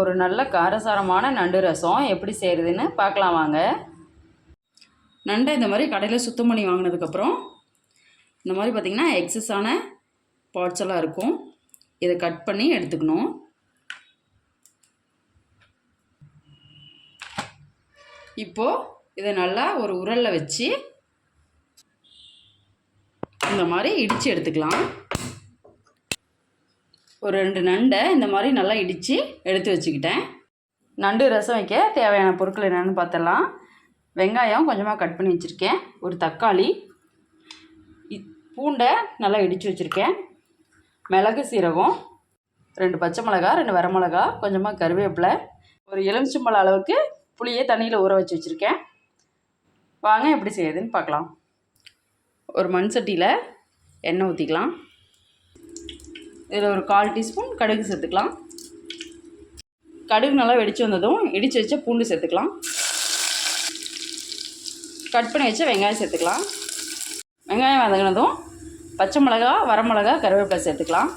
ஒரு நல்ல காரசாரமான நண்டு ரசம். எப்படி செய்கிறதுன்னு பார்க்கலாம் வாங்க. நண்டை இந்த மாதிரி கடையில் சுத்தம் பண்ணி வாங்கினதுக்கப்புறம் இந்த மாதிரி பார்த்திங்கன்னா எக்ஸஸான பார்ட்ஸ் எல்லாம் இருக்கும். இதை கட் பண்ணி எடுத்துக்கணும். இப்போது இதை நல்லா ஒரு உரலில் வச்சு இந்த மாதிரி இடித்து எடுத்துக்கலாம். ஒரு ரெண்டு நண்டை இந்த மாதிரி நல்லா இடித்து எடுத்து வச்சுக்கிட்டேன். நண்டு ரசம் வைக்க தேவையான பொருட்கள் என்னென்னு பார்த்தலாம். வெங்காயம் கொஞ்சமாக கட் பண்ணி வச்சுருக்கேன். ஒரு தக்காளி பூண்டை நல்லா இடித்து வச்சுருக்கேன். மிளகு சீரகம் ரெண்டு பச்சை மிளகா ரெண்டு வரமிளகா கொஞ்சமாக கருவேப்பிலை ஒரு எலுமிச்சம்பழம் அளவுக்கு புளியை தண்ணியில் ஊற வச்சு வச்சுருக்கேன். வாங்க எப்படி செய்யுதுன்னு பார்க்கலாம். ஒரு மண் சட்டியில் எண்ணெய் ஊற்றிக்கலாம் இதில் ஒரு கால் டீஸ்பூன் கடுகு சேர்த்துக்கலாம். கடுகு நல்லா வெடிச்சு வந்ததும் இடித்து வச்ச பூண்டு சேர்த்துக்கலாம். கட் பண்ணி வச்ச வெங்காயம் சேர்த்துக்கலாம். வெங்காயம் வதங்கினதும் பச்சை மிளகா வரமிளகா கருவேப்பிலை சேர்த்துக்கலாம்.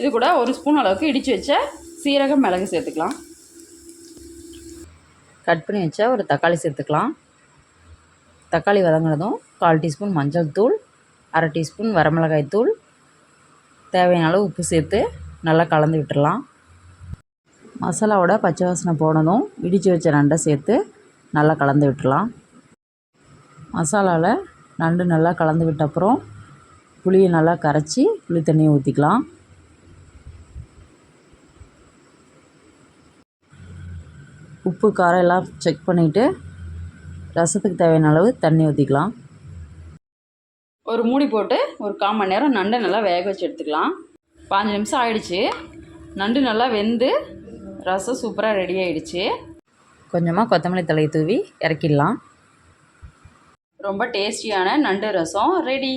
இது கூட ஒரு ஸ்பூன் அளவுக்கு இடித்து வச்ச சீரகம் மிளகு சேர்த்துக்கலாம். கட் பண்ணி வச்ச ஒரு தக்காளி சேர்த்துக்கலாம். தக்காளி வதங்கினதும் கால் டீஸ்பூன் மஞ்சள் தூள் அரை டீஸ்பூன் வரமிளகாய் தூள். தேவையான அளவு உப்பு சேர்த்து நல்லா கலந்து விட்டுடலாம் மசாலாவோட பச்சை வாசனை போனதும் இடித்து வச்ச நண்டை சேர்த்து நல்லா கலந்து விட்டுடலாம் மசாலாவில் நண்டு நல்லா கலந்து விட்ட அப்புறம் புளியை நல்லா கரைச்சி புளி தண்ணியை ஊற்றிக்கலாம் உப்பு காரம் எல்லாம் செக் பண்ணிவிட்டு ரசத்துக்கு தேவையான அளவு தண்ணி ஊற்றிக்கலாம் ஒரு மூடி போட்டு ஒரு கால் மணி நேரம் நண்டை நல்லா வேக வச்சு எடுத்துக்கலாம். பாஞ்சு நிமிஷம் ஆயிடுச்சு. நண்டு நல்லா வெந்து ரசம் சூப்பராக ரெடி ஆயிடுச்சு. கொஞ்சமாக கொத்தமல்லி தழையை தூவி இறக்கிடலாம். ரொம்ப டேஸ்டியான நண்டு ரசம் ரெடி